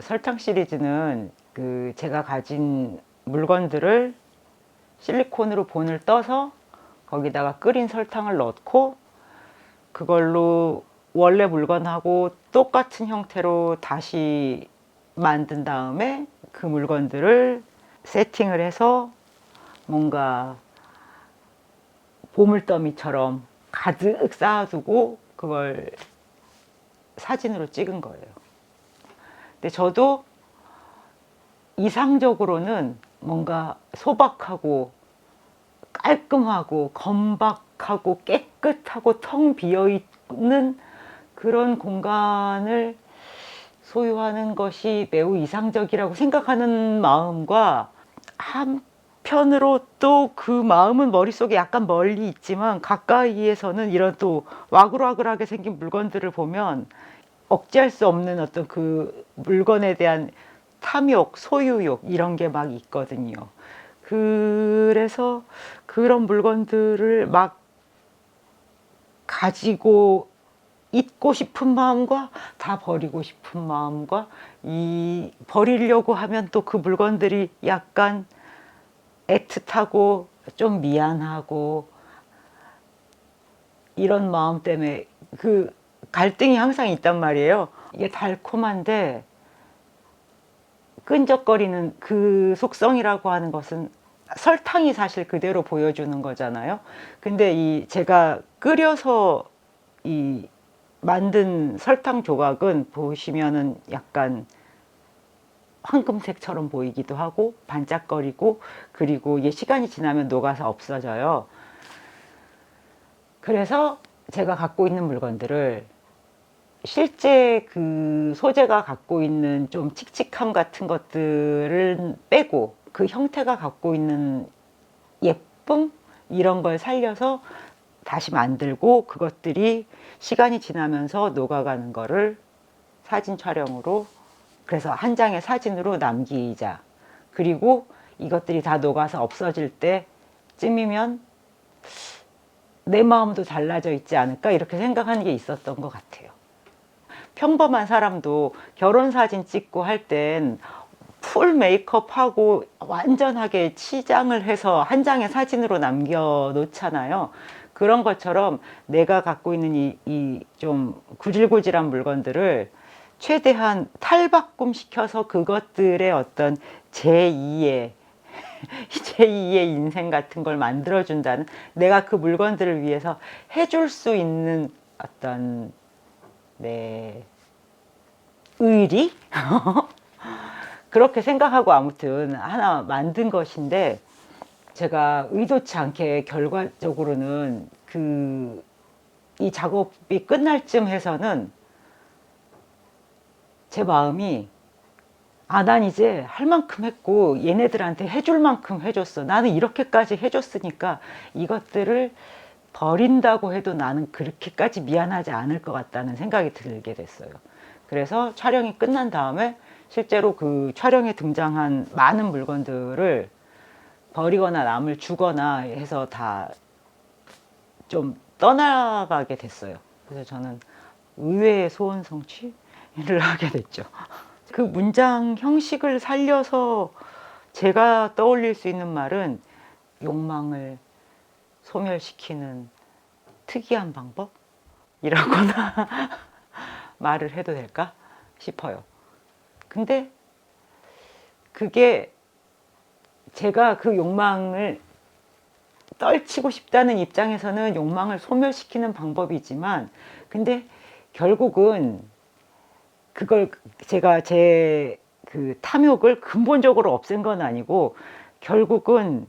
설탕 시리즈는 그 제가 가진 물건들을 실리콘으로 본을 떠서 거기다가 끓인 설탕을 넣고 그걸로 원래 물건하고 똑같은 형태로 다시 만든 다음에 그 물건들을 세팅을 해서 뭔가 보물더미처럼 가득 쌓아두고 그걸 사진으로 찍은 거예요. 근데 저도 이상적으로는 뭔가 소박하고 깔끔하고 건박하고 깨끗하고 텅 비어 있는 그런 공간을 소유하는 것이 매우 이상적이라고 생각하는 마음과 한 편으로 또 그 마음은 머릿속에 약간 멀리 있지만 가까이에서는 이런 또 와글와글하게 생긴 물건들을 보면 억제할 수 없는 어떤 그 물건에 대한 탐욕, 소유욕 이런 게 막 있거든요. 그래서 그런 물건들을 막 가지고 있고 싶은 마음과 다 버리고 싶은 마음과 이 버리려고 하면 또 그 물건들이 약간 애틋하고 좀 미안하고 이런 마음 때문에 그 갈등이 항상 있단 말이에요. 이게 달콤한데 끈적거리는 그 속성이라고 하는 것은 설탕이 사실 그대로 보여주는 거잖아요. 근데 이 제가 끓여서 이 만든 설탕 조각은 보시면은 약간 황금색처럼 보이기도 하고 반짝거리고 그리고 이게 시간이 지나면 녹아서 없어져요. 그래서 제가 갖고 있는 물건들을 실제 그 소재가 갖고 있는 좀 칙칙함 같은 것들을 빼고 그 형태가 갖고 있는 예쁨 이런 걸 살려서 다시 만들고 그것들이 시간이 지나면서 녹아가는 거를 사진 촬영으로 그래서 한 장의 사진으로 남기자 그리고 이것들이 다 녹아서 없어질 때쯤이면 내 마음도 달라져 있지 않을까 이렇게 생각하는 게 있었던 것 같아요. 평범한 사람도 결혼 사진 찍고 할 땐 풀 메이크업하고 완전하게 치장을 해서 한 장의 사진으로 남겨 놓잖아요. 그런 것처럼 내가 갖고 있는 이, 이좀 구질구질한 물건들을 최대한 탈바꿈 시켜서 그것들의 어떤 제2의 제2의 인생 같은 걸 만들어준다는 내가 그 물건들을 위해서 해줄 수 있는 어떤 네 의리? 그렇게 생각하고 아무튼 하나 만든 것인데 제가 의도치 않게 결과적으로는 그 이 작업이 끝날 쯤 해서는 제 마음이 아, 난 이제 할 만큼 했고 얘네들한테 해줄 만큼 해줬어. 나는 이렇게까지 해줬으니까 이것들을 버린다고 해도 나는 그렇게까지 미안하지 않을 것 같다는 생각이 들게 됐어요. 그래서 촬영이 끝난 다음에 실제로 그 촬영에 등장한 많은 물건들을 버리거나 남을 주거나 해서 다 좀 떠나가게 됐어요. 그래서 저는 의외의 소원 성취 를 하게 됐죠. 그 문장 형식을 살려서 제가 떠올릴 수 있는 말은 욕망을 소멸시키는 특이한 방법이라거나 말을 해도 될까 싶어요. 근데 그게 제가 그 욕망을 떨치고 싶다는 입장에서는 욕망을 소멸시키는 방법이지만 근데 결국은 그걸 제가 제 그 탐욕을 근본적으로 없앤 건 아니고 결국은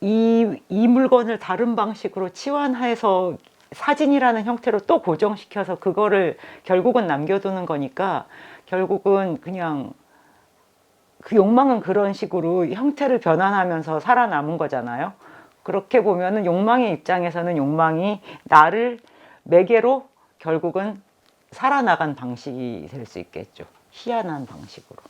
이, 이 물건을 다른 방식으로 치환해서 사진이라는 형태로 또 고정시켜서 그거를 결국은 남겨두는 거니까 결국은 그냥 그 욕망은 그런 식으로 형태를 변환하면서 살아남은 거잖아요. 그렇게 보면은 욕망의 입장에서는 욕망이 나를 매개로 결국은 살아나간 방식이 될 수 있겠죠. 희한한 방식으로.